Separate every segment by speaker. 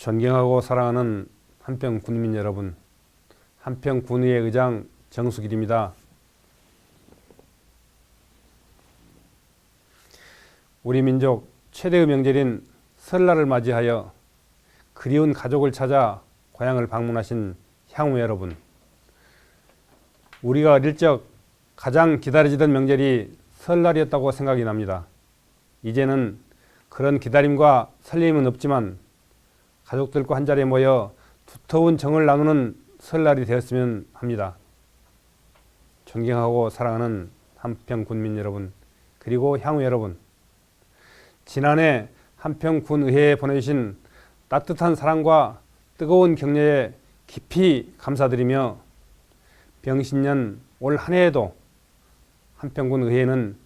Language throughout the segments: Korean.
Speaker 1: 존경하고 사랑하는 한평 군민 여러분, 한평 군의회 의장 정수길입니다. 우리 민족 최대의 명절인 설날을 맞이하여 그리운 가족을 찾아 고향을 방문하신 향후 여러분, 우리가 어릴 적 가장 기다려지던 명절이 설날이었다고 생각이 납니다. 이제는 그런 기다림과 설렘은 없지만 가족들과 한 자리에 모여 두터운 정을 나누는 설날이 되었으면 합니다. 존경하고 사랑하는 한평 군민 여러분, 그리고 향후 여러분, 지난해 한평 군의회에 보내주신 따뜻한 사랑과 뜨거운 격려에 깊이 감사드리며 병신년 올 한 해에도 한평군 의회는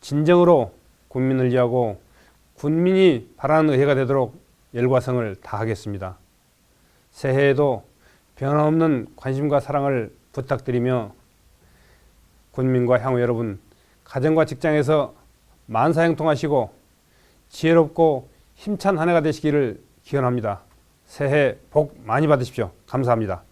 Speaker 1: 진정으로 국민을 위하고 군민이 바라는 의회가 되도록 열과성을 다하겠습니다. 새해에도 변함없는 관심과 사랑을 부탁드리며 군민과 향후 여러분 가정과 직장에서 만사형통하시고 지혜롭고 힘찬 한 해가 되시기를 기원합니다. 새해 복 많이 받으십시오. 감사합니다.